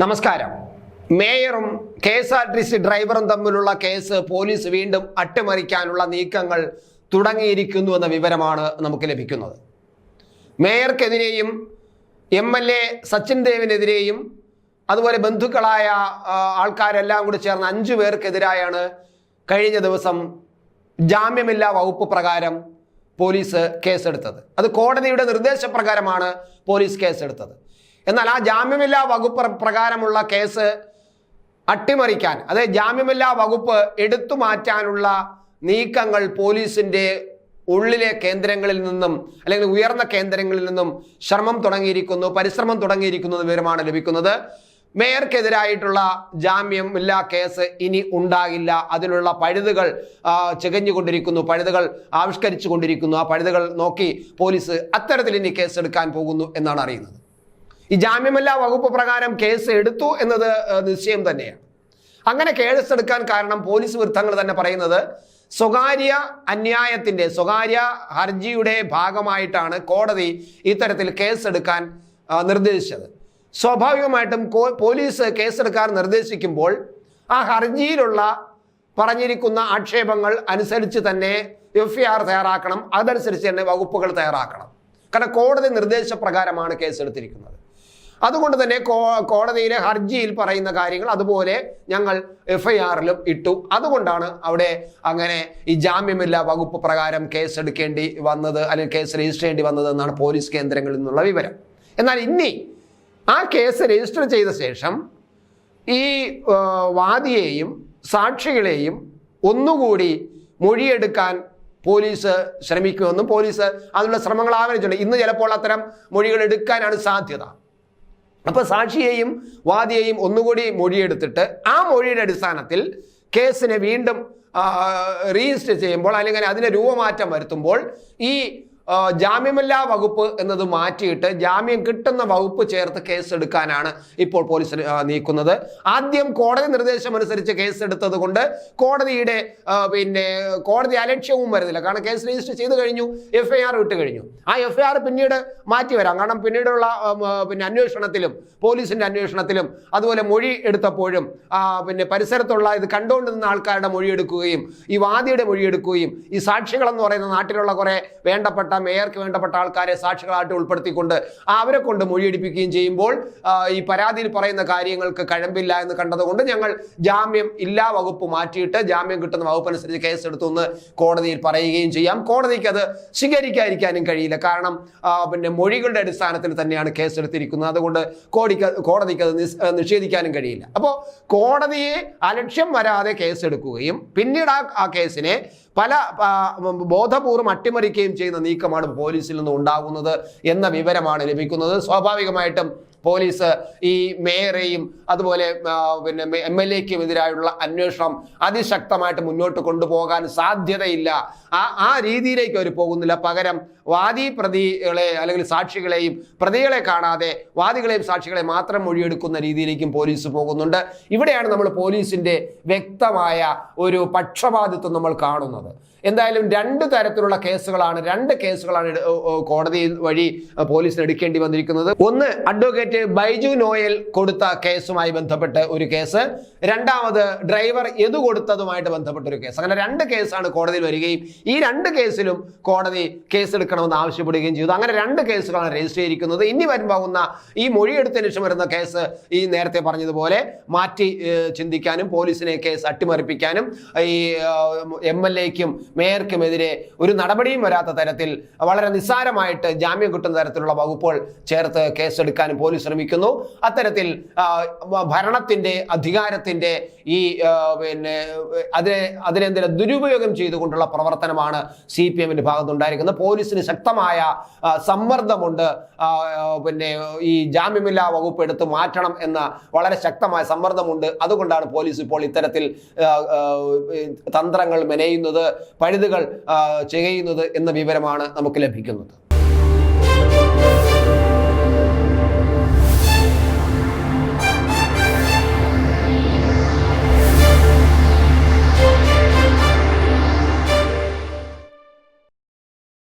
നമസ്കാരം. മേയറും K S R T C ഡ്രൈവറും തമ്മിലുള്ള കേസ് പോലീസ് വീണ്ടും അട്ടിമറിക്കാനുള്ള നീക്കങ്ങൾ തുടങ്ങിയിരിക്കുന്നു എന്ന വിവരമാണ് നമുക്ക് ലഭിക്കുന്നത്. മേയർക്കെതിരെയും എം എൽ എ സച്ചിൻ ദേവിനെതിരെയും അതുപോലെ ബന്ധുക്കളായ ആൾക്കാരെല്ലാം കൂടി ചേർന്ന് അഞ്ചു പേർക്കെതിരായാണ് കഴിഞ്ഞ ദിവസം ജാമ്യമില്ലാ വകുപ്പ് പ്രകാരം പോലീസ് കേസെടുത്തത്. അത് കോടതിയുടെ നിർദ്ദേശപ്രകാരമാണ് പോലീസ് കേസെടുത്തത്. എന്നാൽ ആ ജാമ്യമില്ലാ വകുപ്പ് പ്രകാരമുള്ള കേസ് അട്ടിമറിക്കാൻ അതായത് ജാമ്യമില്ലാ വകുപ്പ് എടുത്തു മാറ്റാനുള്ള നീക്കങ്ങൾ പോലീസിന്റെ ഉള്ളിലെ കേന്ദ്രങ്ങളിൽ നിന്നും അല്ലെങ്കിൽ ഉയർന്ന കേന്ദ്രങ്ങളിൽ നിന്നും ശ്രമം തുടങ്ങിയിരിക്കുന്നു പരിശ്രമം തുടങ്ങിയിരിക്കുന്നു വിവരമാണ് ലഭിക്കുന്നത്. മേയർക്കെതിരായിട്ടുള്ള ജാമ്യം ഇല്ലാ കേസ് ഇനി ഉണ്ടാകില്ല. അതിനുള്ള പഴുതുകൾ ചികഞ്ഞുകൊണ്ടിരിക്കുന്നു പഴുതുകൾ ആവിഷ്കരിച്ചു കൊണ്ടിരിക്കുന്നു ആ പഴുതുകൾ നോക്കി പോലീസ് അത്തരത്തിൽ ഇനി കേസെടുക്കാൻ പോകുന്നു എന്നാണ് അറിയുന്നത്. ഈ ജാമ്യമല്ല വകുപ്പ് പ്രകാരം കേസ് എടുത്തു എന്നത് നിശ്ചയം തന്നെയാണ്. അങ്ങനെ കേസ് എടുക്കാൻ കാരണം പോലീസ് വൃത്തങ്ങൾ തന്നെ പറയുന്നത് സ്വകാര്യ അന്യായത്തിന്റെ സ്വകാര്യ ഹർജിയുടെ ഭാഗമായിട്ടാണ് കോടതി ഇത്തരത്തിൽ കേസെടുക്കാൻ നിർദ്ദേശിച്ചത്. സ്വാഭാവികമായിട്ടും പോലീസ് കേസെടുക്കാൻ നിർദ്ദേശിക്കുമ്പോൾ ആ ഹർജിയിലുള്ള പറഞ്ഞിരിക്കുന്ന ആക്ഷേപങ്ങൾ അനുസരിച്ച് തന്നെ എഫ് ആർ തയ്യാറാക്കണം. അതനുസരിച്ച് തന്നെ വകുപ്പുകൾ തയ്യാറാക്കണം. കാരണം കോടതി നിർദ്ദേശപ്രകാരമാണ് കേസെടുത്തിരിക്കുന്നത്. അതുകൊണ്ട് തന്നെ കോടതിയിലെ ഹർജിയിൽ പറയുന്ന കാര്യങ്ങൾ അതുപോലെ ഞങ്ങൾ എഫ് ഐ ആറിലും ഇട്ടു. അതുകൊണ്ടാണ് അവിടെ അങ്ങനെ ഈ ജാമ്യമില്ലാ വകുപ്പ് പ്രകാരം കേസ് എടുക്കേണ്ടി വന്നത് അല്ലെങ്കിൽ കേസ് രജിസ്റ്റർ ചെയ്യേണ്ടി വന്നത് എന്നാണ് പോലീസ് കേന്ദ്രങ്ങളിൽ നിന്നുള്ള വിവരം. എന്നാൽ ഇനി ആ കേസ് രജിസ്റ്റർ ചെയ്ത ശേഷം ഈ വാദിയെയും സാക്ഷികളെയും ഒന്നുകൂടി മൊഴിയെടുക്കാൻ പോലീസ് ശ്രമിക്കുമെന്നും പോലീസ് അതിനുള്ള ശ്രമങ്ങൾ ആവരിച്ചിട്ടുണ്ട് ഇന്ന് ചിലപ്പോൾ അത്തരം മൊഴികൾ എടുക്കാനാണ് സാധ്യത. അപ്പൊ സാക്ഷിയെയും വാദിയെയും ഒന്നുകൂടി മൊഴിയെടുത്തിട്ട് ആ മൊഴിയുടെ അടിസ്ഥാനത്തിൽ കേസിനെ വീണ്ടും രജിസ്റ്റർ ചെയ്യുമ്പോൾ അല്ലെങ്കിൽ അതിന് രൂപമാറ്റം വരുത്തുമ്പോൾ ഈ ജാമ്യമില്ലാ വകുപ്പ് എന്നത് മാറ്റിയിട്ട് ജാമ്യം കിട്ടുന്ന വകുപ്പ് ചേർത്ത് കേസ് എടുക്കാനാണ് ഇപ്പോൾ പോലീസ് നീക്കുന്നത്. ആദ്യം കോടതി നിർദ്ദേശം അനുസരിച്ച് കേസ് എടുത്തത് കൊണ്ട് കോടതിയുടെ പിന്നെ കോടതി അലക്ഷ്യവും വരുന്നില്ല. കാരണം കേസ് രജിസ്റ്റർ ചെയ്ത് കഴിഞ്ഞു എഫ് ഐ ആർ വിട്ട് കഴിഞ്ഞു. ആ എഫ് ഐ ആർ പിന്നീട് മാറ്റി വരാം. കാരണം പിന്നീടുള്ള പിന്നെ അന്വേഷണത്തിലും പോലീസിന്റെ അന്വേഷണത്തിലും അതുപോലെ മൊഴി എടുത്തപ്പോഴും പിന്നെ പരിസരത്തുള്ള ഇത് കണ്ടുകൊണ്ടിരുന്ന ആൾക്കാരുടെ മൊഴിയെടുക്കുകയും ഈ വാദിയുടെ മൊഴിയെടുക്കുകയും ഈ സാക്ഷികളെന്ന് പറയുന്ന നാട്ടിലുള്ള കുറെ വേണ്ടപ്പെട്ട മേയർക്ക് വേണ്ടപ്പെട്ട ആൾക്കാരെ സാക്ഷികളായിട്ട് ഉൾപ്പെടുത്തിക്കൊണ്ട് അവരെ കൊണ്ട് മൊഴിയെടുപ്പിക്കുകയും ചെയ്യുമ്പോൾ ഈ പരാതിയിൽ പറയുന്ന കാര്യങ്ങൾക്ക് കഴമ്പില്ല എന്ന് കണ്ടതുകൊണ്ട് ഞങ്ങൾ ജാമ്യം ഇല്ലാ വകുപ്പ് മാറ്റിയിട്ട് ജാമ്യം കിട്ടുന്ന വകുപ്പ് അനുസരിച്ച് കേസെടുത്തു എന്ന് കോടതിയിൽ പറയുകയും ചെയ്യാം. കോടതിക്ക് അത് സ്വീകരിക്കാതിരിക്കാനും കഴിയില്ല. കാരണം പിന്നെ മൊഴികളുടെ അടിസ്ഥാനത്തിൽ തന്നെയാണ് കേസ് എടുത്തിരിക്കുന്നത് അതുകൊണ്ട് കോടിക്ക് കോടതിക്ക് അത് നിഷേധിക്കാനും കഴിയില്ല. അപ്പോൾ കോടതിയെ അലക്ഷ്യം വരാതെ കേസെടുക്കുകയും പിന്നീട് ആ കേസിനെ പല ബോധപൂർവം ബോധപൂർവം അട്ടിമറിക്കുകയും ചെയ്യുന്ന നീക്കമാണ് പോലീസിൽ നിന്ന് ഉണ്ടാകുന്നത് എന്ന വിവരമാണ് ലഭിക്കുന്നത്. സ്വാഭാവികമായിട്ടും പോലീസ് ഈ മേയറെയും അതുപോലെ പിന്നെ എം എൽ എക്കും എതിരായുള്ള അന്വേഷണം അതിശക്തമായിട്ട് മുന്നോട്ട് കൊണ്ടുപോകാൻ സാധ്യതയില്ല. ആ ആ രീതിയിലേക്ക് അവർ പോകുന്നില്ല. പകരം വാദി പ്രതികളെ അല്ലെങ്കിൽ സാക്ഷികളെയും പ്രതികളെ കാണാതെ വാദികളെയും സാക്ഷികളെ മാത്രം മൊഴിയെടുക്കുന്ന രീതിയിലേക്കും പോലീസ് പോകുന്നുണ്ട്. ഇവിടെയാണ് നമ്മൾ പോലീസിന്റെ വ്യക്തമായ ഒരു പക്ഷപാതിത്വം നമ്മൾ കാണുന്നത്. എന്തായാലും രണ്ട് തരത്തിലുള്ള കേസുകളാണ് രണ്ട് കേസുകളാണ് കോടതി വഴി പോലീസിന് എടുക്കേണ്ടി വന്നിരിക്കുന്നത്. ഒന്ന് അഡ്വക്കേറ്റ് ബൈജു നോയൽ കൊടുത്ത കേസുമായി ബന്ധപ്പെട്ട് ഒരു കേസ്. രണ്ടാമത് ഡ്രൈവർ എതു കൊടുത്തതുമായിട്ട് ബന്ധപ്പെട്ട ഒരു കേസ്. അങ്ങനെ രണ്ട് കേസാണ് കോടതിയിൽ വരികയും ഈ രണ്ട് കേസിലും കോടതി കേസെടുക്കണമെന്ന് ആവശ്യപ്പെടുകയും ചെയ്തു. അങ്ങനെ രണ്ട് കേസുകളാണ് രജിസ്റ്റർ ചെയ്തിരിക്കുന്നത്. ഇനി വരുമ്പോകുന്ന ഈ മൊഴിയെടുത്തതിന് ശേഷം വരുന്ന കേസ് ഈ നേരത്തെ പറഞ്ഞതുപോലെ മാറ്റി ചിന്തിക്കാനും പോലീസിനെ കേസ് അട്ടിമറിപ്പിക്കാനും ഈ എം എൽ എക്കും മേയർക്കുമെതിരെ ഒരു നടപടിയും വരാത്ത തരത്തിൽ വളരെ നിസ്സാരമായിട്ട് ജാമ്യം കിട്ടുന്ന തരത്തിലുള്ള വകുപ്പുകൾ ചേർത്ത് കേസെടുക്കാനും പോലീസ് ശ്രമിക്കുന്നു. അത്തരത്തിൽ ഭരണത്തിന്റെ അധികാരത്തിന്റെ ഈ പിന്നെ അതിനെ അതിനെന്തിനെ ദുരുപയോഗം ചെയ്തുകൊണ്ടുള്ള പ്രവർത്തനമാണ് സി പി എമ്മിന്റെ ഭാഗത്തുണ്ടായിരിക്കുന്നത് പോലീസിന് ശക്തമായ സമ്മർദ്ദമുണ്ട്. പിന്നെ ഈ ജാമ്യമില്ലാ വകുപ്പ് എടുത്ത് മാറ്റണം എന്ന വളരെ ശക്തമായ സമ്മർദ്ദമുണ്ട്. അതുകൊണ്ടാണ് പോലീസ് ഇപ്പോൾ ഇത്തരത്തിൽ തന്ത്രങ്ങൾ മെനയുന്നത് പഴുതുകൾ ചെയ്യുന്നത് എന്ന വിവരമാണ് നമുക്ക് ലഭിക്കുന്നത്.